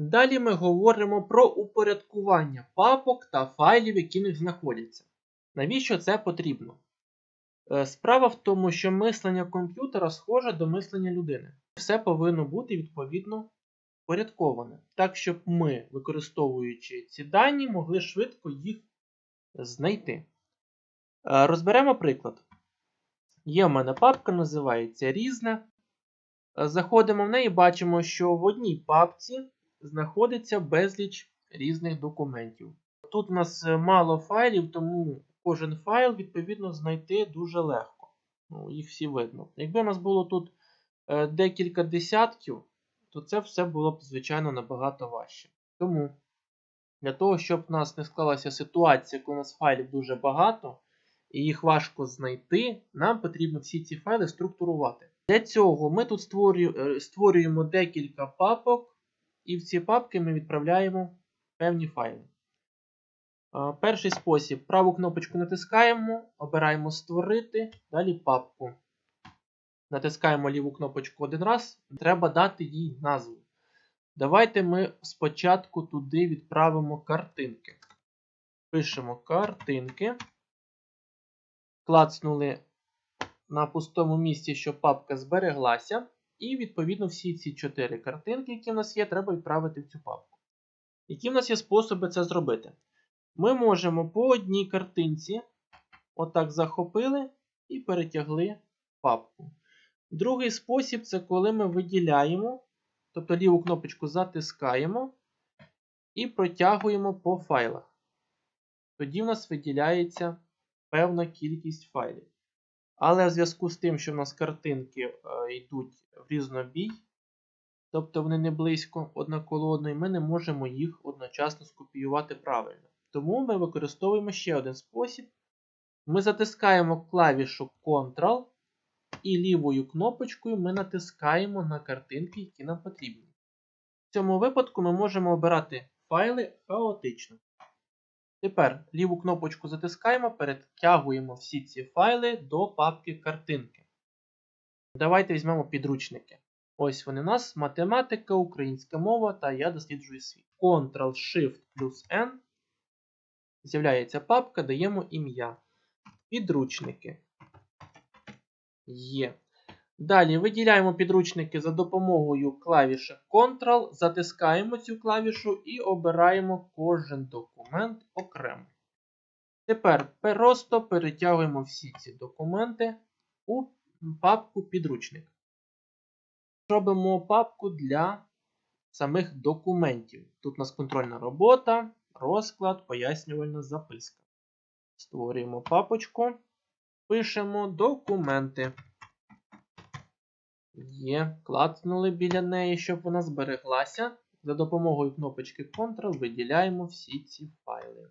Далі ми говоримо про упорядкування папок та файлів, які в них знаходяться. Навіщо це потрібно? Е, Справа в тому, що мислення комп'ютера схоже до мислення людини. Все повинно бути відповідно впорядковане, так, щоб ми, використовуючи ці дані, могли швидко їх знайти. Е, Розберемо приклад. Є в мене папка, називається Різне. Е, Заходимо в неї, бачимо, що в одній папці знаходиться безліч різних документів. Тут у нас е, мало файлів, тому кожен файл, відповідно, знайти дуже легко. Ну, їх всі видно. Якби у нас було тут е, декілька десятків, то це все було б, звичайно, набагато важче. Тому для того, щоб в нас не склалася ситуація, коли у нас файлів дуже багато, і їх важко знайти, нам потрібно всі ці файли структурувати. Для цього ми тут е, створюємо декілька папок, і в ці папки ми відправляємо певні файли. Перший спосіб: праву кнопочку натискаємо, обираємо Створити, далі папку. Натискаємо ліву кнопочку один раз, треба дати їй назву. Давайте ми спочатку туди відправимо картинки. Пишемо картинки. Клацнули на пустому місці, щоб папка збереглася. І, відповідно, всі ці чотири картинки, які в нас є, треба відправити в цю папку. Які в нас є способи це зробити? Ми можемо по одній картинці отак захопили і перетягли папку. Другий спосіб це коли ми виділяємо, тобто ліву кнопочку затискаємо і протягуємо по файлах. Тоді в нас виділяється певна кількість файлів. Але в зв'язку з тим, що в нас картинки е, йдуть в різнобій, тобто вони не близько одна коло одної, ми не можемо їх одночасно скопіювати правильно. Тому ми використовуємо ще один спосіб. Ми затискаємо клавішу Ctrl і лівою кнопочкою ми натискаємо на картинки, які нам потрібні. В цьому випадку ми можемо обирати файли хаотично. Тепер ліву кнопочку затискаємо, перетягуємо всі ці файли до папки картинки. Давайте візьмемо підручники. Ось вони у нас: математика, українська мова та я досліджую світ. Ctrl-Shift плюс N. З'являється папка, даємо ім'я. Підручники. Є. Далі виділяємо підручники за допомогою клавіші Ctrl, затискаємо цю клавішу і обираємо кожен документ окремо. Тепер просто перетягуємо всі ці документи у папку підручник. Робимо папку для самих документів. Тут у нас контрольна робота, розклад, пояснювальна записка. Створюємо папочку, пишемо документи. Є, клацнули біля неї, щоб вона збереглася. За допомогою кнопочки Ctrl виділяємо всі ці файли.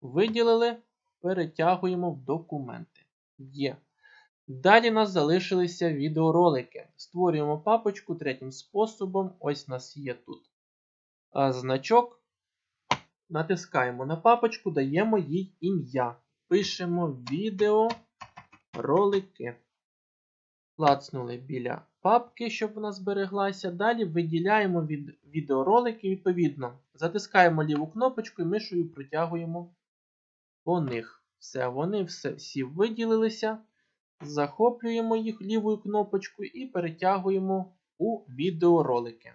Виділили, перетягуємо в документи. Є. Далі у нас залишилися відеоролики. Створюємо папочку третім способом. Ось у нас є тут значок. Натискаємо на папочку, даємо їй ім'я. Пишемо відеоролики. Клацнули біля папки, щоб вона збереглася. Далі виділяємо від відеоролики, відповідно. Затискаємо ліву кнопочку і мишою протягуємо по них. Все, вони все, всі виділилися. Захоплюємо їх лівою кнопочкою і перетягуємо у відеоролики.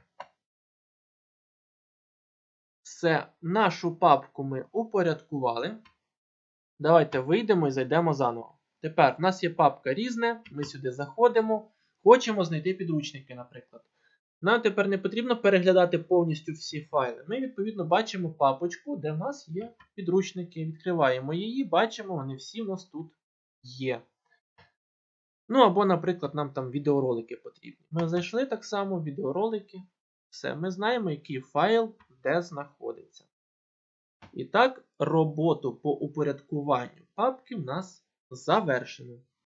Все, нашу папку ми упорядкували. Давайте вийдемо і зайдемо заново. Тепер в нас є папка різне, ми сюди заходимо, хочемо знайти підручники, наприклад. Нам тепер не потрібно переглядати повністю всі файли. Ми, відповідно, бачимо папочку, де в нас є підручники. Відкриваємо її, бачимо, вони всі в нас тут є. Ну, або, наприклад, нам там відеоролики потрібні. Ми зайшли так само, відеоролики. Все, ми знаємо, який файл де знаходиться. І так, роботу по упорядкуванню папки в нас завершено.